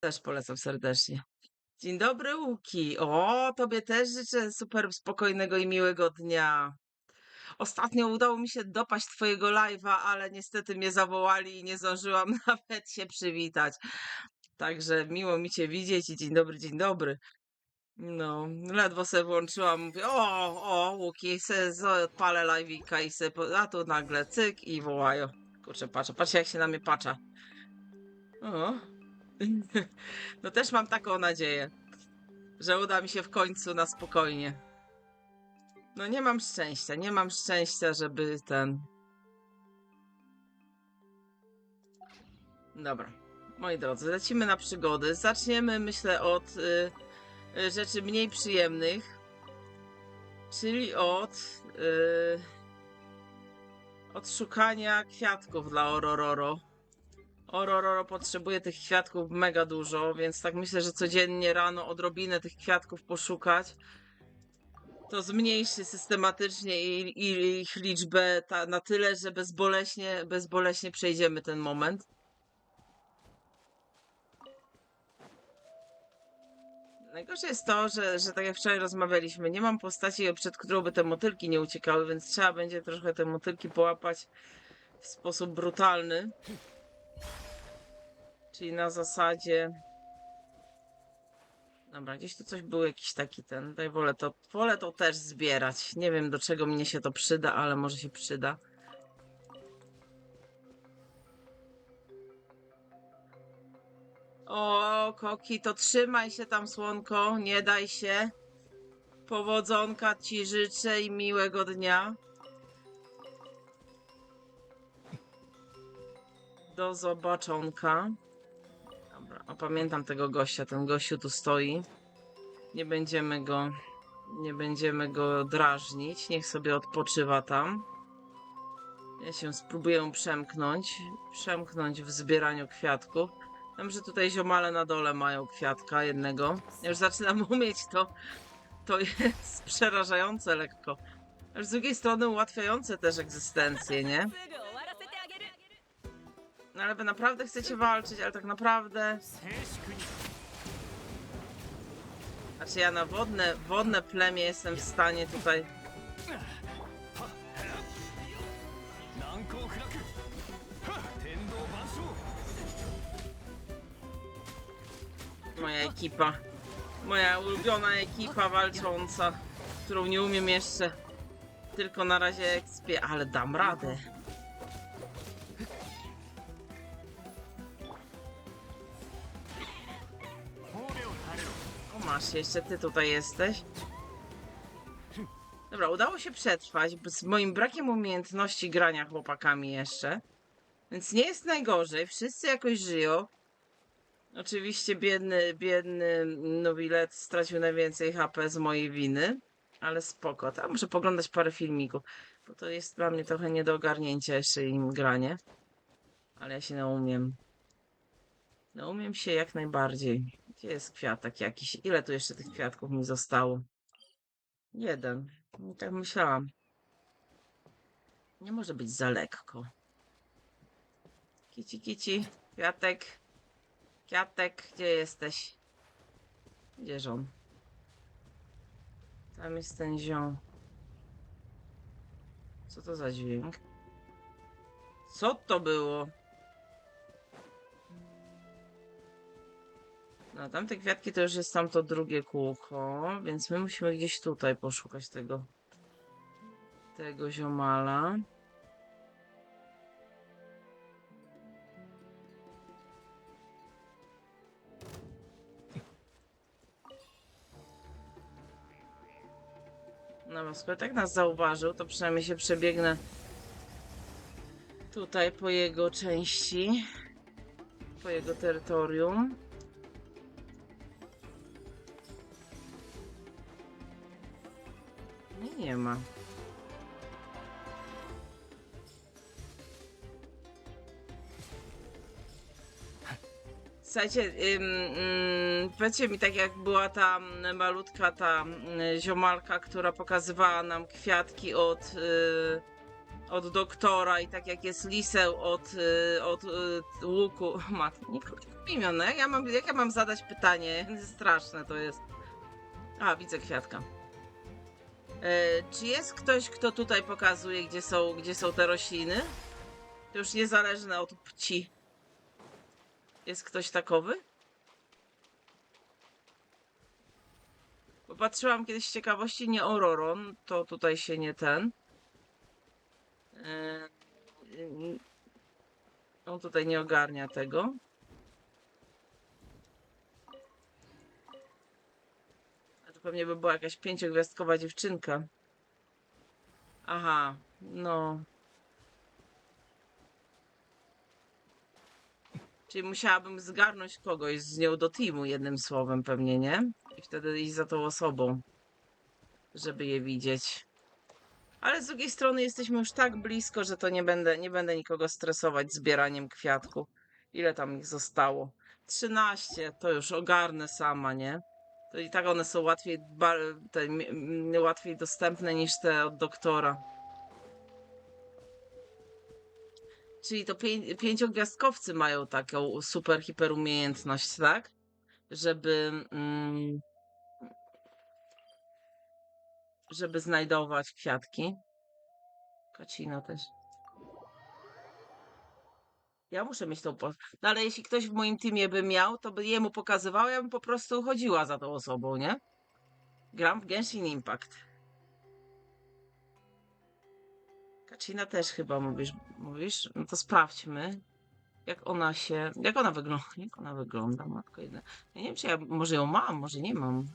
Też polecam serdecznie. Dzień dobry, Łuki. O, tobie też życzę super spokojnego i miłego dnia. Ostatnio udało mi się dopaść twojego live'a, ale niestety mnie zawołali i nie zdążyłam nawet się przywitać. Także miło mi cię widzieć i dzień dobry, dzień dobry. No, ledwo se włączyłam, mówię, o, o, Łuki, se odpalę live'ika i se, po- a tu nagle cyk i wołają. Kurczę, patrzę, patrzcie jak się na mnie patrzy. O. No też mam taką nadzieję, że uda mi się w końcu na spokojnie. No nie mam szczęścia, nie mam szczęścia, żeby ten... Dobra, moi drodzy, lecimy na przygody. Zaczniemy, myślę, od y, y, rzeczy mniej przyjemnych, czyli od... Y, od szukania kwiatków dla Orororo. Orororo potrzebuje tych kwiatków mega dużo, więc tak myślę, że codziennie rano odrobinę tych kwiatków poszukać. To zmniejszy systematycznie ich liczbę ta, na tyle, że bezboleśnie, bezboleśnie przejdziemy ten moment. Najgorsze jest to, że, że tak jak wczoraj rozmawialiśmy, nie mam postaci, przed którą by te motylki nie uciekały, więc trzeba będzie trochę te motylki połapać w sposób brutalny. Czyli na zasadzie. Dobra, gdzieś tu coś był jakiś taki ten. Tutaj wolę to, wolę to też zbierać. Nie wiem do czego mnie się to przyda, ale może się przyda. O, Koki, to trzymaj się tam, słonko. Nie daj się. Powodzonka ci życzę i miłego dnia. Do zobaczonka. Dobra, opamiętam tego gościa. Ten gościu tu stoi. Nie będziemy go. Nie będziemy go drażnić. Niech sobie odpoczywa tam. Ja się spróbuję przemknąć. Przemknąć w zbieraniu kwiatków. Wiem, że tutaj ziomale na dole mają kwiatka jednego. Ja już zaczynam umieć to. To jest przerażające lekko. Ale z drugiej strony ułatwiające też egzystencję, nie? Ale wy naprawdę chcecie walczyć, ale tak naprawdę... Znaczy ja na wodne, wodne plemię jestem w stanie tutaj... Moja ekipa. Moja ulubiona ekipa walcząca, którą nie umiem jeszcze tylko na razie ekspie, ale dam radę. Masz, jeszcze ty tutaj jesteś. Dobra, udało się przetrwać z moim brakiem umiejętności grania chłopakami jeszcze. Więc nie jest najgorzej, wszyscy jakoś żyją. Oczywiście biedny, biedny Nowilet stracił najwięcej HP z mojej winy, ale spoko. Tam muszę poglądać parę filmików, bo to jest dla mnie trochę nie do ogarnięcia jeszcze im granie. Ale ja się naumiem. Naumiem się jak najbardziej. Gdzie jest kwiatek jakiś? Ile tu jeszcze tych kwiatków mi zostało? Jeden. No, tak myślałam. Nie może być za lekko. Kici, kici, kwiatek. Kwiatek, gdzie jesteś? Gdzież on? Tam jest ten ziom. Co to za dźwięk? Co to było? No, tamte kwiatki to już jest tamto drugie kółko, więc my musimy gdzieś tutaj poszukać tego tego ziomala. No, bo skoro tak nas zauważył, to przynajmniej się przebiegnę tutaj po jego części, po jego terytorium. Nie, ma. Słuchajcie, ym, ym, powiedzcie mi tak jak była ta mm, malutka ta mm, ziomalka, która pokazywała nam kwiatki od, y, od doktora i tak jak jest liseł od, y, od y, łuku. Mat, nie imion, no jak ja, mam, jak ja mam zadać pytanie? Straszne to jest. A, widzę kwiatka. E, czy jest ktoś, kto tutaj pokazuje, gdzie są, gdzie są te rośliny? To już niezależne od płci. Jest ktoś takowy? Popatrzyłam kiedyś z ciekawości, nie Ororon, to tutaj się nie ten. Yy, On tutaj nie ogarnia tego. To pewnie by była jakaś pięciogwiazdkowa dziewczynka. Aha, no. Czyli musiałabym zgarnąć kogoś z nią do teamu, jednym słowem pewnie, nie? I wtedy iść za tą osobą, żeby je widzieć. Ale z drugiej strony jesteśmy już tak blisko, że to nie będę, nie będę nikogo stresować zbieraniem kwiatków. Ile tam ich zostało? 13, to już ogarnę sama, nie? To i tak one są łatwiej, te, łatwiej dostępne niż te od doktora. Czyli to pię- pięciogwiazdkowcy mają taką super hiperumiejętność, tak? Żeby. Mm, żeby znajdować kwiatki. Kacina też. Ja muszę mieć tą. Po... No ale jeśli ktoś w moim teamie by miał, to by jemu pokazywał, ja bym po prostu chodziła za tą osobą, nie? Gram w Genshin Impact. Kacina też chyba mówisz, mówisz? No to sprawdźmy. Jak ona się. Jak ona wygląda? Jak ona wygląda, matko jedna. Ja nie wiem, czy ja może ją mam, może nie mam.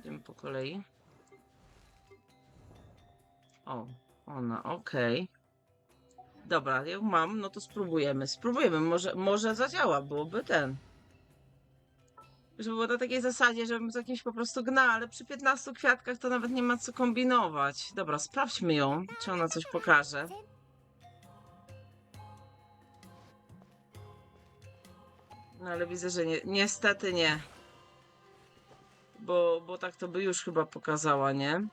Idziemy po kolei. O, ona, okej. Dobra, ją mam, no to spróbujemy. Spróbujemy, może, może zadziała, byłoby ten. Żeby było na takiej zasadzie, żebym z jakimś po prostu gna, ale przy 15 kwiatkach to nawet nie ma co kombinować. Dobra, sprawdźmy ją, czy ona coś pokaże. No ale widzę, że nie, niestety nie. Bo, bo tak to by już chyba pokazała, nie?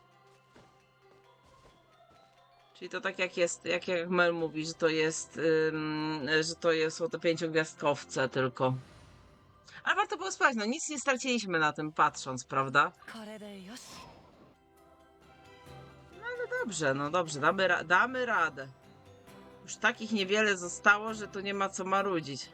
Czyli to tak jak jest, jak, jak Mel mówi, że to jest, ym, że to jest, są te pięciogwiazdkowce tylko. Ale warto było sprawdzić, no nic nie straciliśmy na tym patrząc, prawda? No ale dobrze, no dobrze, damy, ra damy radę. Już takich niewiele zostało, że to nie ma co marudzić.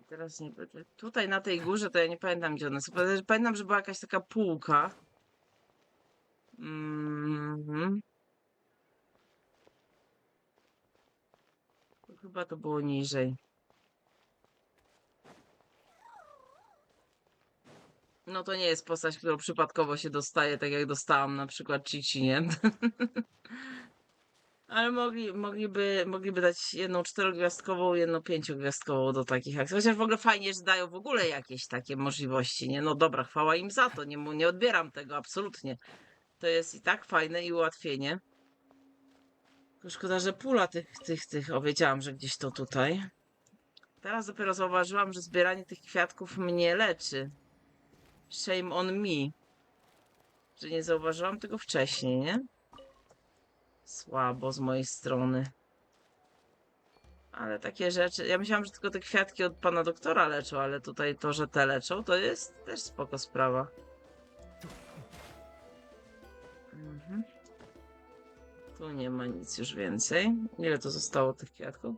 Czyli teraz nie. Tutaj na tej górze to ja nie pamiętam gdzie one są. Pamię- Pamiętam, że była jakaś taka półka. Mhm. Chyba to było niżej. No to nie jest postać, którą przypadkowo się dostaje, tak jak dostałam na przykład Cici, nie? Ale mogli, mogliby, mogliby dać jedną czterogwiazdkową, jedną pięciogwiazdkową do takich akcji. Chociaż w ogóle fajnie, że dają w ogóle jakieś takie możliwości, nie? No dobra, chwała im za to, nie, nie odbieram tego, absolutnie. To jest i tak fajne i ułatwienie. Szkoda, że pula tych, tych, tych, o wiedziałam, że gdzieś to tutaj. Teraz dopiero zauważyłam, że zbieranie tych kwiatków mnie leczy. Shame on me. Że nie zauważyłam tego wcześniej, nie? Słabo z mojej strony. Ale takie rzeczy. Ja myślałam, że tylko te kwiatki od pana doktora leczą, ale tutaj to, że te leczą, to jest też spoko sprawa. Mhm. Tu nie ma nic już więcej. Ile to zostało tych kwiatków?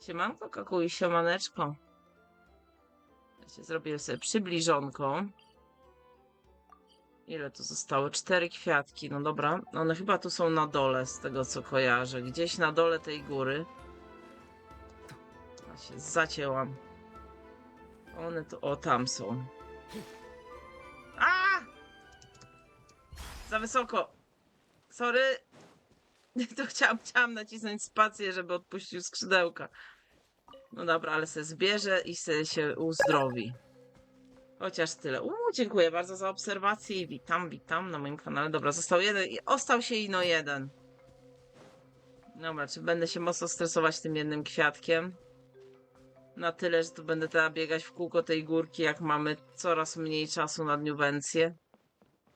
Siemanko, kakuj, siemaneczko. Ja się zrobię sobie przybliżonką. Ile tu zostało? Cztery kwiatki. No dobra, one chyba tu są na dole, z tego co kojarzę. Gdzieś na dole tej góry. Ja się zacięłam. One tu, o tam są. A! Za wysoko. Sorry. To chciałam, chciałam nacisnąć spację, żeby odpuścił skrzydełka. No dobra, ale se zbierze i se się uzdrowi. Chociaż tyle. Uuu, dziękuję bardzo za obserwację witam, witam na moim kanale. Dobra, został jeden i ostał się ino jeden. Dobra, czy będę się mocno stresować tym jednym kwiatkiem? Na tyle, że tu będę teraz biegać w kółko tej górki, jak mamy coraz mniej czasu na dniuwencję.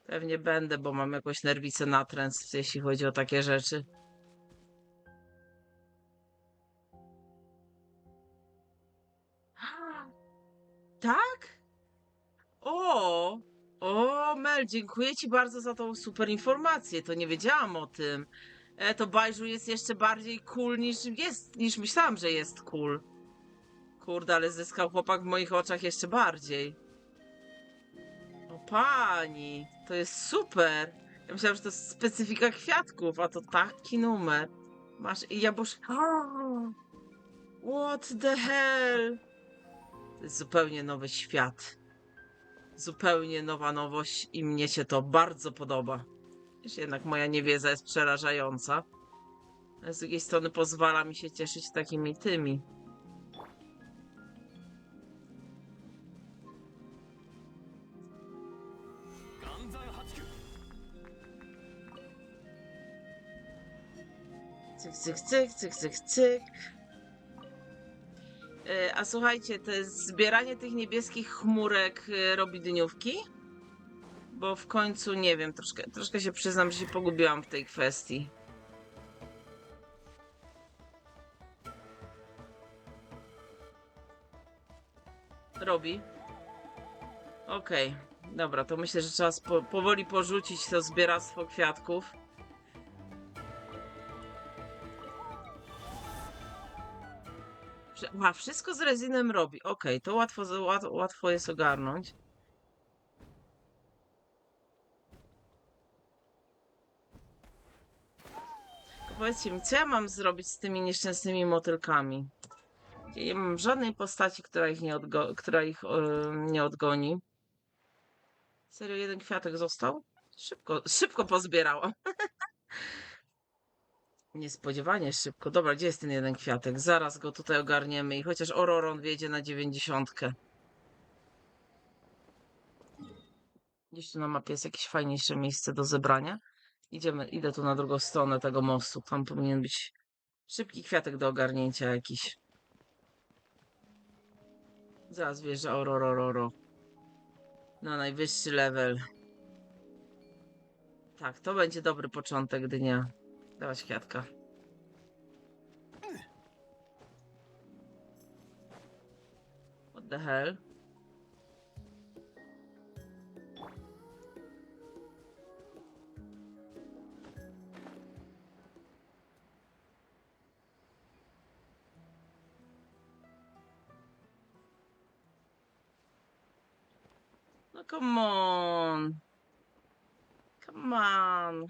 Pewnie będę, bo mam jakąś nerwicę natręt, jeśli chodzi o takie rzeczy. O, Mel, dziękuję Ci bardzo za tą super informację. To nie wiedziałam o tym. E, to Bajżu jest jeszcze bardziej cool niż jest, niż myślałam, że jest cool. Kurde, ale zyskał chłopak w moich oczach jeszcze bardziej. O pani, to jest super. Ja myślałam, że to jest specyfika kwiatków, a to taki numer. Masz i jabłuszka. What the hell? To jest zupełnie nowy świat. Zupełnie nowa nowość i mnie się to bardzo podoba. Jednak moja niewiedza jest przerażająca. Z drugiej strony pozwala mi się cieszyć takimi tymi. Cyk, cyk, cyk, cyk, cyk, cyk. E, A słuchajcie, to jest zbieranie tych niebieskich chmurek e, robi dniówki? Bo w końcu nie wiem, troszkę, troszkę się przyznam, że się pogubiłam w tej kwestii. Robi. Okej, dobra, to myślę, że trzeba powoli porzucić to zbieractwo kwiatków. Prze- A, wszystko z rezinem robi. Okej, to łatwo, łatwo jest ogarnąć. Powiedzcie mi, co ja mam zrobić z tymi nieszczęsnymi motylkami? Ja nie mam żadnej postaci, która ich nie, odgo- która ich e, nie odgoni. Serio, jeden kwiatek został? Szybko, szybko pozbierałam. Niespodziewanie szybko. Dobra, gdzie jest ten jeden kwiatek? Zaraz go tutaj ogarniemy i chociaż Ororon wjedzie na dziewięćdziesiątkę. Gdzieś tu na mapie jest jakieś fajniejsze miejsce do zebrania. Idziemy, idę tu na drugą stronę tego mostu. Tam powinien być szybki kwiatek do ogarnięcia jakiś. Zaraz wjeżdża Ororororo. Na najwyższy level. Tak, to będzie dobry początek dnia. Dawać kwiatka. What the hell? No come on. Come on.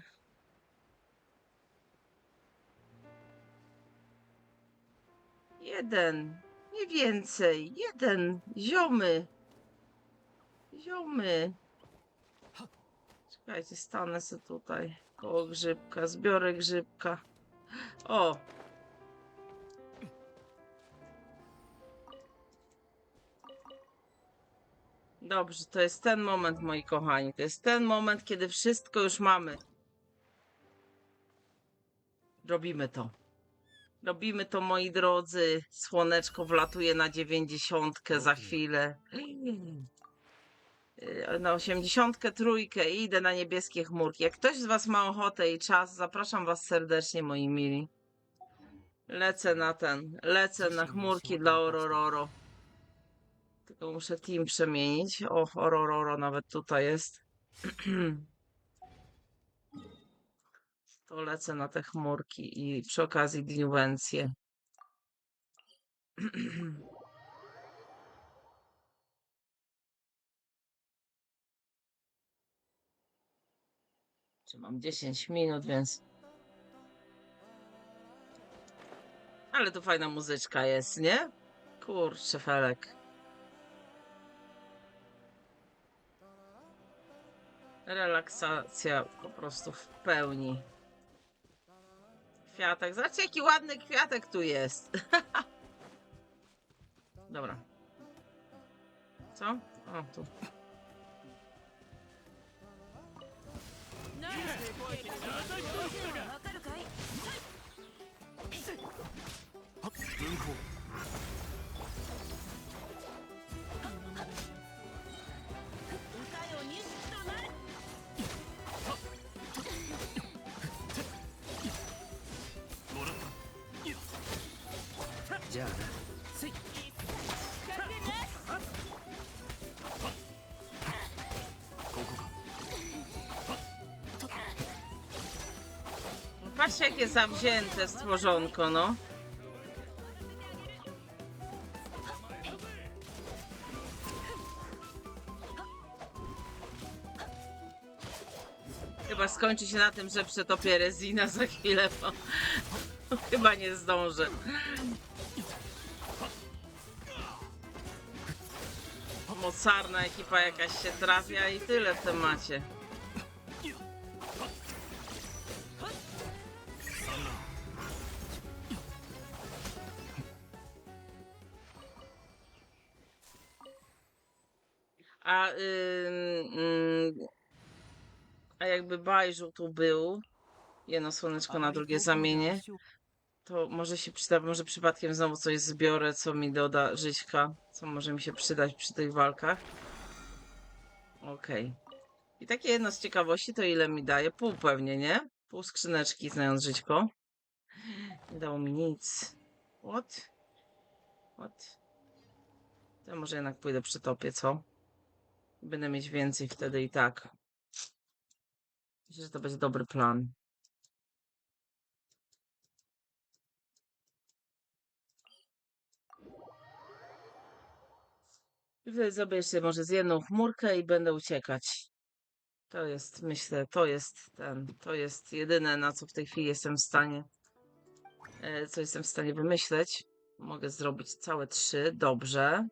Jeden. Nie więcej. Jeden. Ziomy. Ziomy. Czekajcie, stanę sobie tutaj. Koło grzybka. Zbiorę grzybka. O! Dobrze, to jest ten moment, moi kochani. To jest ten moment, kiedy wszystko już mamy. Robimy to. Robimy to, moi drodzy. Słoneczko wlatuje na dziewięćdziesiątkę za chwilę. Yy, Na osiemdziesiątkę trójkę i idę na niebieskie chmurki. Jak ktoś z was ma ochotę i czas, zapraszam was serdecznie, moi mili. Lecę na ten. Lecę na chmurki dla Orororo. Tylko muszę team przemienić. O, Orororo nawet tutaj jest. To lecę na te chmurki i przy okazji dniuwencję. Czy mam 10 minut, więc. Ale tu fajna muzyczka jest, nie? Kurczę, Felek. Relaksacja po prostu w pełni. Kwiatek. Zobaczcie, jaki ładny kwiatek tu jest. Dobra. Co? O, tu. Patrzcie, jakie zawzięte stworzonko, no. Chyba skończy się na tym, że przetopię Rezina za chwilę, bo chyba nie zdążę. Mocarna ekipa jakaś się trafia i tyle w temacie. A jakby Bajżu tu był, jedno słoneczko na drugie zamienię, to może się przyda, może przypadkiem znowu coś zbiorę, co mi doda żyćka, co może mi się przydać przy tych walkach. Okej. I takie jedno z ciekawości, to ile mi daje? Pół pewnie, nie? Pół skrzyneczki, znając żyćko. Nie dało mi nic. What? What? To może jednak pójdę przy topie, co? Będę mieć więcej wtedy i tak. Myślę, że to będzie dobry plan. I zrobię sobie może z jedną chmurkę i będę uciekać. To jest, myślę, to jest ten, to jest jedyne, na co w tej chwili jestem w stanie, e, co jestem w stanie wymyśleć. Mogę zrobić całe trzy, dobrze.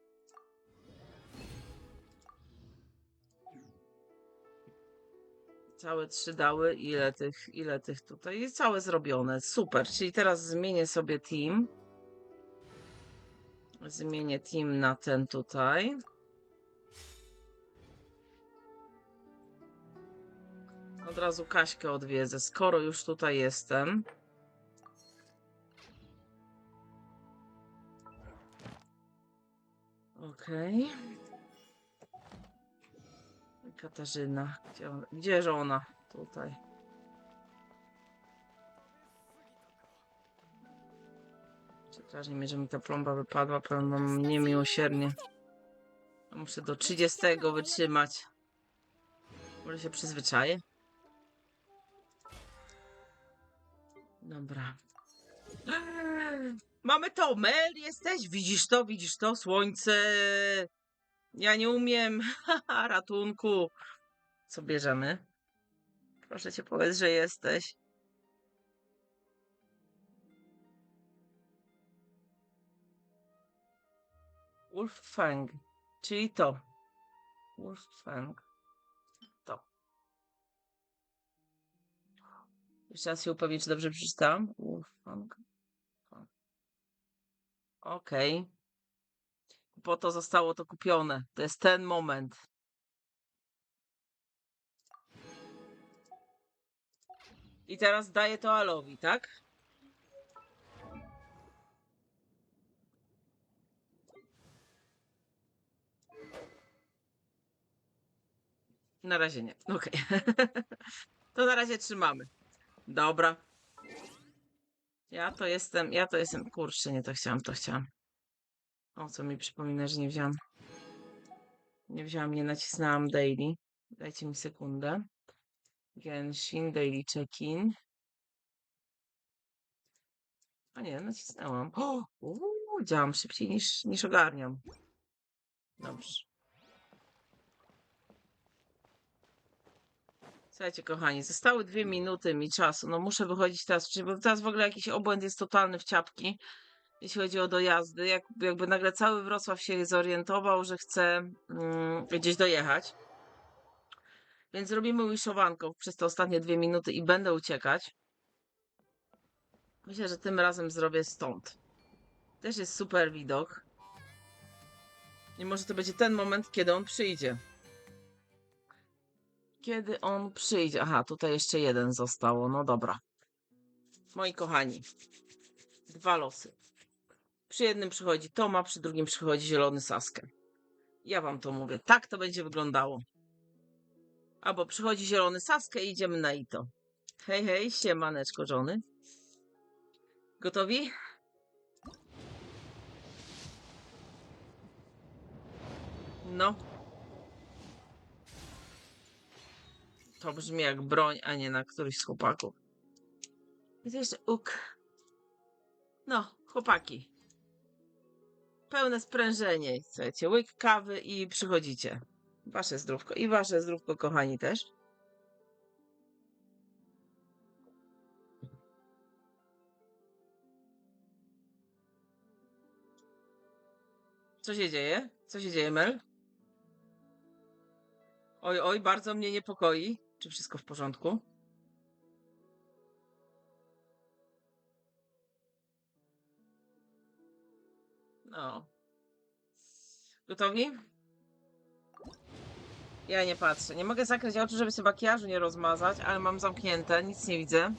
Całe trzy dały. Ile tych, ile tych tutaj? Jest całe zrobione. Super. Czyli teraz zmienię sobie team. Zmienię team na ten tutaj. Od razu Kaśkę odwiedzę, skoro już tutaj jestem. Okej. Katarzyna. Gdzie ona? Gdzież ona? Tutaj. Przepraszam że mi ta plomba wypadła. Powiem wam niemiłosiernie. Muszę do 30 wytrzymać. Może się przyzwyczaję? Dobra. Mamy to, Mel, jesteś? Widzisz to, widzisz to? Słońce. Ja nie umiem. Ratunku. Co bierzemy? Proszę cię, powiedz, że jesteś. Wolfgang, czyli to. Wolfgang. To. Jeszcze raz się upewnić, czy dobrze przeczytałam. Wolfgang. Okej. Po to zostało to kupione. To jest ten moment. I teraz daję to Alowi, tak? Na razie nie. Okej. to na razie trzymamy. Dobra. Ja to jestem, ja to jestem, kurczę, nie to chciałam, to chciałam. O, co mi przypomina, że nie wziąłam. Nie wziąłam, nie nacisnęłam daily. Dajcie mi sekundę. Genshin, daily check-in. A nie, nacisnęłam. O, uuu, działam szybciej niż, niż ogarniam. Dobrze. Słuchajcie, kochani, zostały dwie minuty mi czasu. No muszę wychodzić teraz, bo teraz w ogóle jakiś obłęd jest totalny w ciapki, jeśli chodzi o dojazdy. Jak, jakby nagle cały Wrocław się zorientował, że chce mm, gdzieś dojechać. Więc zrobimy wiszowanką przez te ostatnie dwie minuty i będę uciekać. Myślę, że tym razem zrobię stąd. Też jest super widok. I może to będzie ten moment, kiedy on przyjdzie. Kiedy on przyjdzie. Aha, tutaj jeszcze jeden zostało. No dobra. Moi kochani, dwa losy. Przy jednym przychodzi Toma, przy drugim przychodzi zielony Saskę. Ja wam to mówię. Tak to będzie wyglądało. Albo przychodzi zielony Saskę i idziemy na Ito. Hej, hej, siemaneczko żony. Gotowi? No. To brzmi jak broń, a nie na któryś z chłopaków. Jest uk. No, chłopaki. Pełne sprężenie. Chcecie łyk kawy i przychodzicie. Wasze zdrówko. I wasze zdrówko, kochani, też. Co się dzieje? Co się dzieje, Mel? Oj, oj, bardzo mnie niepokoi. Czy wszystko w porządku? No. Gotowi? Ja nie patrzę. Nie mogę zakryć oczu, żeby sobie makijażu nie rozmazać, ale mam zamknięte, nic nie widzę.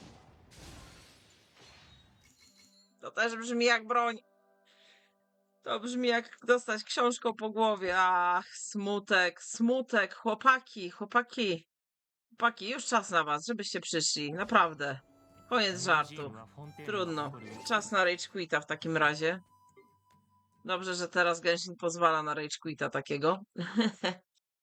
To też brzmi jak broń. To brzmi jak dostać książką po głowie. Ach, smutek, smutek, chłopaki, chłopaki. Chłopaki, już czas na was, żebyście przyszli, naprawdę. Koniec żartu. Trudno. Czas na Rage Quita w takim razie. Dobrze, że teraz Genshin pozwala na Rage Quita takiego.